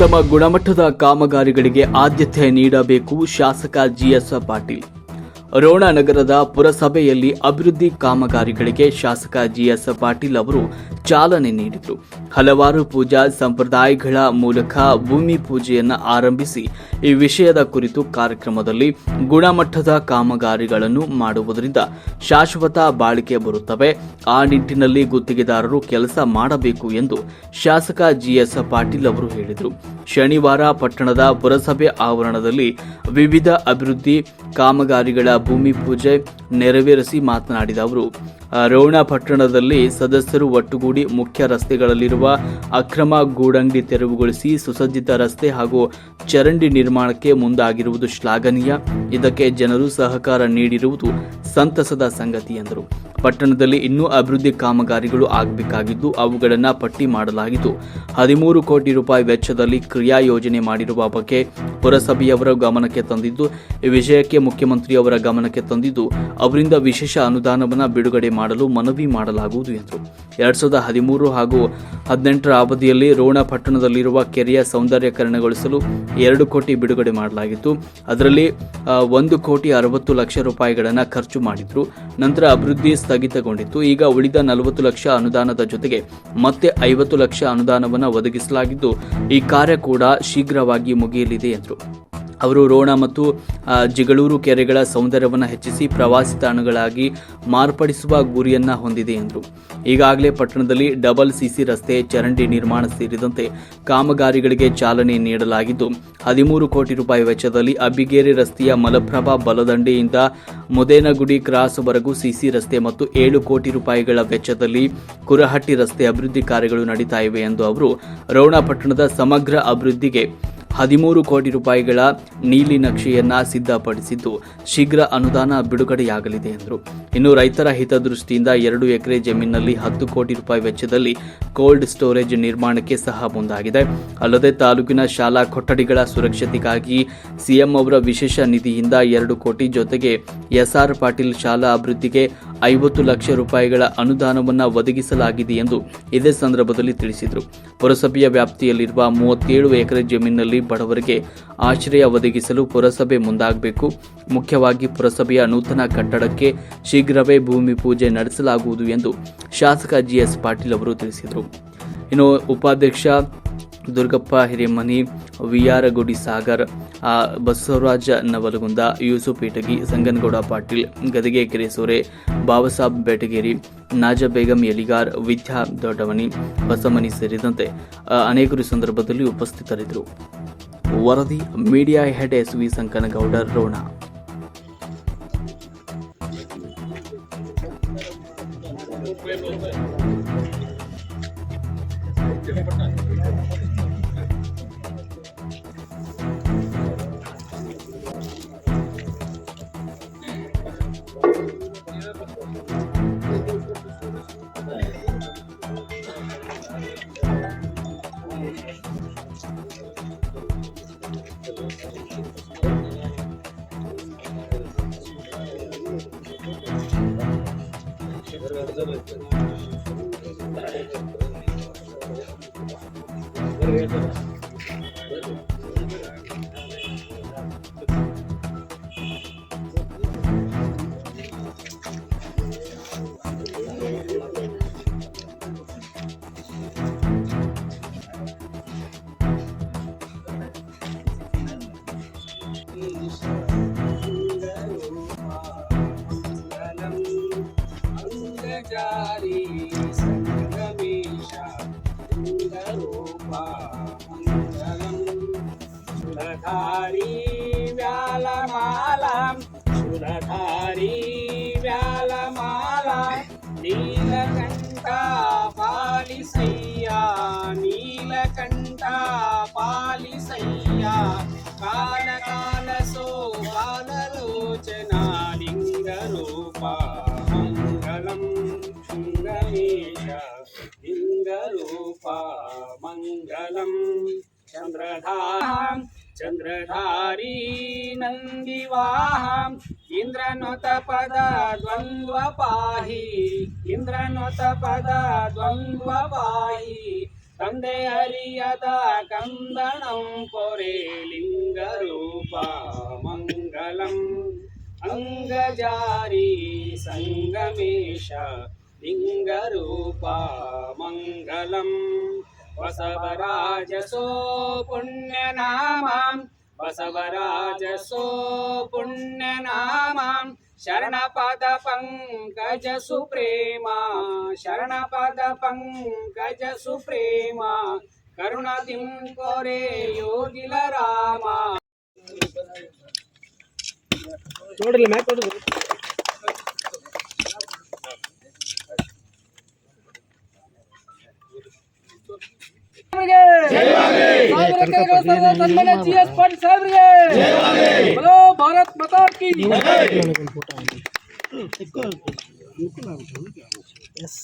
ಉತ್ತಮ ಗುಣಮಟ್ಟದ ಕಾಮಗಾರಿಗಳಿಗೆ ಆದ್ಯತೆ ನೀಡಬೇಕು ಶಾಸಕ ಜಿಎಸ್ ಪಾಟೀಲ್ ರೋಣ ನಗರದ ಪುರಸಭೆಯಲ್ಲಿ ಅಭಿವೃದ್ಧಿ ಕಾಮಗಾರಿಗಳಿಗೆ ಶಾಸಕ ಜಿಎಸ್ ಪಾಟೀಲ್ ಅವರು ಚಾಲನೆ ನೀಡಿದರು ಹಲವಾರು ಪೂಜಾ ಸಂಪ್ರದಾಯಗಳ ಮೂಲಕ ಭೂಮಿ ಪೂಜೆಯನ್ನು ಆರಂಭಿಸಿ ಈ ವಿಷಯದ ಕುರಿತು ಕಾರ್ಯಕ್ರಮದಲ್ಲಿ ಗುಣಮಟ್ಟದ ಕಾಮಗಾರಿಗಳನ್ನು ಮಾಡುವುದರಿಂದ ಶಾಶ್ವತ ಬಾಳಿಕೆ ಬರುತ್ತವೆ. ಆ ನಿಟ್ಟಿನಲ್ಲಿ ಗುತ್ತಿಗೆದಾರರು ಕೆಲಸ ಮಾಡಬೇಕು ಎಂದು ಶಾಸಕ ಜಿಎಸ್ ಪಾಟೀಲ್ ಅವರು ಹೇಳಿದರು. ಶನಿವಾರ ಪಟ್ಟಣದ ಪುರಸಭೆ ಆವರಣದಲ್ಲಿ ವಿವಿಧ ಅಭಿವೃದ್ಧಿ ಕಾಮಗಾರಿಗಳ ಭೂಮಿ ಪೂಜೆ ನೆರವೇರಿಸಿ ಮಾತನಾಡಿದ ಅವರು. ರೋಣ ಪಟ್ಟಣದಲ್ಲಿ ಸದಸ್ಯರು ಒಟ್ಟುಗೂಡಿ ಮುಖ್ಯ ರಸ್ತೆಗಳಲ್ಲಿರುವ ಅಕ್ರಮ ಗೂಡಂಗಡಿ ತೆರವುಗೊಳಿಸಿ ಸುಸಜ್ಜಿತ ರಸ್ತೆ ಹಾಗೂ ಚರಂಡಿ ನಿರ್ಮಾಣಕ್ಕೆ ಮುಂದಾಗಿರುವುದು ಶ್ಲಾಘನೀಯ. ಇದಕ್ಕೆ ಜನರು ಸಹಕಾರ ನೀಡಿರುವುದು ಸಂತಸದ ಸಂಗತಿ ಎಂದರು. ಪಟ್ಟಣದಲ್ಲಿ ಇನ್ನೂ ಅಭಿವೃದ್ಧಿ ಕಾಮಗಾರಿಗಳು ಆಗಬೇಕಾಗಿದ್ದು ಅವುಗಳನ್ನು ಪಟ್ಟಿ ಮಾಡಲಾಗಿದ್ದು ಹದಿಮೂರು ಕೋಟಿ ರೂಪಾಯಿ ವೆಚ್ಚದಲ್ಲಿ ಕ್ರಿಯಾ ಯೋಜನೆ ಮಾಡಿರುವ ಬಗ್ಗೆ ಪುರಸಭೆಯವರ ಗಮನಕ್ಕೆ ತಂದಿದ್ದು ಈ ವಿಷಯಕ್ಕೆ ಮುಖ್ಯಮಂತ್ರಿಯವರ ಗಮನಕ್ಕೆ ತಂದಿದ್ದು, ಅವರಿಂದ ವಿಶೇಷ ಅನುದಾನವನ್ನು ಬಿಡುಗಡೆ ಮಾಡಲು ಮನವಿ ಮಾಡಲಾಗುವುದು ಎಂದರು ಎರಡ್ ಸಾವಿರದ ಹದಿಮೂರು ಹಾಗೂ ಹದಿನೆಂಟರ ಅವಧಿಯಲ್ಲಿ ರೋಣ ಪಟ್ಟಣದಲ್ಲಿರುವ ಕೆರೆಯ ಸೌಂದರ್ಯಕರಣಗೊಳಿಸಲು ಎರಡು ಕೋಟಿ ಬಿಡುಗಡೆ ಮಾಡಲಾಗಿತ್ತು. ಅದರಲ್ಲಿ ಒಂದು ಕೋಟಿ ಅರವತ್ತು ಲಕ್ಷ ರೂಪಾಯಿಗಳನ್ನು ಖರ್ಚು ಮಾಡಿದ್ರು. ನಂತರ ಅಭಿವೃದ್ಧಿ ಸ್ಥಗಿತಗೊಂಡಿತ್ತು. ಈಗ ಉಳಿದ ನಲವತ್ತು ಲಕ್ಷ ಅನುದಾನದ ಜೊತೆಗೆ ಮತ್ತೆ ಐವತ್ತು ಲಕ್ಷ ಅನುದಾನವನ್ನು ಒದಗಿಸಲಾಗಿದ್ದು, ಈ ಕಾರ್ಯ ಕೂಡ ಶೀಘ್ರವಾಗಿ ಮುಗಿಯಲಿದೆ ಎಂದರು. ಅವರು ರೋಣ ಮತ್ತು ಜಿಗಳೂರು ಕೆರೆಗಳ ಸೌಂದರ್ಯವನ್ನು ಹೆಚ್ಚಿಸಿ ಪ್ರವಾಸಿ ತಾಣಗಳಾಗಿ ಮಾರ್ಪಡಿಸುವ ಗುರಿಯನ್ನ ಹೊಂದಿದೆ ಎಂದರು. ಈಗಾಗಲೇ ಪಟ್ಟಣದಲ್ಲಿ ಡಬಲ್ ಸಿಸಿ ರಸ್ತೆ, ಚರಂಡಿ ನಿರ್ಮಾಣ ಸೇರಿದಂತೆ ಕಾಮಗಾರಿಗಳಿಗೆ ಚಾಲನೆ ನೀಡಲಾಗಿದ್ದು, ಹದಿಮೂರು ಕೋಟಿ ರೂಪಾಯಿ ವೆಚ್ಚದಲ್ಲಿ ಅಬ್ಬಿಗೇರಿ ರಸ್ತೆಯ ಮಲಪ್ರಭಾ ಬಲದಂಡೆಯಿಂದ ಮುದೇನಗುಡಿ ಕ್ರಾಸ್ವರೆಗೂ ಸಿಸಿ ರಸ್ತೆ ಮತ್ತು ಏಳು ಕೋಟಿ ರೂಪಾಯಿಗಳ ವೆಚ್ಚದಲ್ಲಿ ಕುರಹಟ್ಟಿ ರಸ್ತೆ ಅಭಿವೃದ್ಧಿ ಕಾರ್ಯಗಳು ನಡೀತಾ ಇವೆ ಎಂದು ಅವರು ರೋಣ ಪಟ್ಟಣದ ಸಮಗ್ರ ಅಭಿವೃದ್ಧಿಗೆ ಹದಿಮೂರು ಕೋಟಿ ರೂಪಾಯಿಗಳ ನೀಲಿ ನಕ್ಷೆಯನ್ನ ಸಿದ್ಧಪಡಿಸಿದ್ದು ಶೀಘ್ರ ಅನುದಾನ ಬಿಡುಗಡೆಯಾಗಲಿದೆ ಎಂದರು. ಇನ್ನು ರೈತರ ಹಿತದೃಷ್ಟಿಯಿಂದ ಎರಡು ಎಕರೆ ಜಮೀನಿನಲ್ಲಿ ಹತ್ತು ಕೋಟಿ ರೂಪಾಯಿ ವೆಚ್ಚದಲ್ಲಿ ಕೋಲ್ಡ್ ಸ್ಟೋರೇಜ್ ನಿರ್ಮಾಣಕ್ಕೆ ಸಹ ಮುಂದಾಗಿದೆ. ಅಲ್ಲದೆ ತಾಲೂಕಿನ ಶಾಲಾ ಕೊಠಡಿಗಳ ಸುರಕ್ಷತೆಗಾಗಿ ಸಿಎಂ ಅವರ ವಿಶೇಷ ನಿಧಿಯಿಂದ ಎರಡು ಕೋಟಿ ಜೊತೆಗೆ ಎಸ್ಆರ್ ಪಾಟೀಲ್ ಶಾಲಾ ಅಭಿವೃದ್ಧಿಗೆ ಐವತ್ತು ಲಕ್ಷ ರೂಪಾಯಿಗಳ ಅನುದಾನವನ್ನು ಒದಗಿಸಲಾಗಿದೆ ಎಂದು ಇದೇ ಸಂದರ್ಭದಲ್ಲಿ ತಿಳಿಸಿದರು. ಪುರಸಭೆಯ ವ್ಯಾಪ್ತಿಯಲ್ಲಿರುವ ಮೂವತ್ತೇಳು ಎಕರೆ ಜಮೀನಿನಲ್ಲಿ ಬಡವರಿಗೆ ಆಶ್ರಯ ಒದಗಿಸಲು ಪುರಸಭೆ ಮುಂದಾಗಬೇಕು. ಮುಖ್ಯವಾಗಿ ಪುರಸಭೆಯ ನೂತನ ಕಟ್ಟಡಕ್ಕೆ ಶೀಘ್ರವೇ ಭೂಮಿ ಪೂಜೆ ನಡೆಸಲಾಗುವುದು ಎಂದು ಶಾಸಕ ಜಿಎಸ್ ಪಾಟೀಲ್ ಅವರು ತಿಳಿಸಿದರು. ಇನ್ನು ಉಪಾಧ್ಯಕ್ಷ ದುರ್ಗಪ್ಪ ಹಿರೇಮನಿ, ವಿಆರ್ ಗುಡಿ ಸಾಗರ್ ಬಸವರಾಜ ನವಲಗುಂದ, ಯೂಸುಫ್ ಇಟಗಿ ಸಂಗನಗೌಡ ಪಾಟೀಲ್, ಗದಿಗೆ ಕೆರೆಸೂರೆ ಬಾಬಾಸಾಬ್ ಬೆಟಗೇರಿ, ನಾಜ ಬೇಗಂ ಎಲಿಗಾರ್, ವಿದ್ಯಾ ದೊಡ್ಡಮನಿ ಬಸಮನಿ ಸೇರಿದಂತೆ ಅನೇಕರು ಸಂದರ್ಭದಲ್ಲಿ ಉಪಸ್ಥಿತರಿದ್ದರು. ವರದಿ, media head S V Sankanagouda, Ron. foi voltando. Importante. जारी సురధారీ వ్యాలమాల సురధారీ వ్యాలమాల నీలకంఠ పాలిసయ్యా నీలకంఠ పాలిసయ్యా కాల కాల సోపాలలోచనా లింగరూపా మంగళం శృంగమేశ మంగళం ಚಂದ್ರಧಾರಿ नन्दिवाहम् ಇಂದ್ರನೊತ द्वन्द्वपाहि ದ್ವಂದ್ವ द्वन्द्वपाहि ಇಂದ್ರನೊತ ಪದ ದ್ವಂದ್ವ ಪಾಹಿ ತಂದೆ ಹರಿಯದ ಕಂದಣಂ ಪೊರೆ बसवराजसो पुण्यनामां बसवराजसो पुण्यनामां शरणपदपङ्कजसुप्रेमा शरणपदपङ्कजसुप्रेमा करुणतिं कोरे योगिल रामा హలో భారత్ మతాకి ఎస్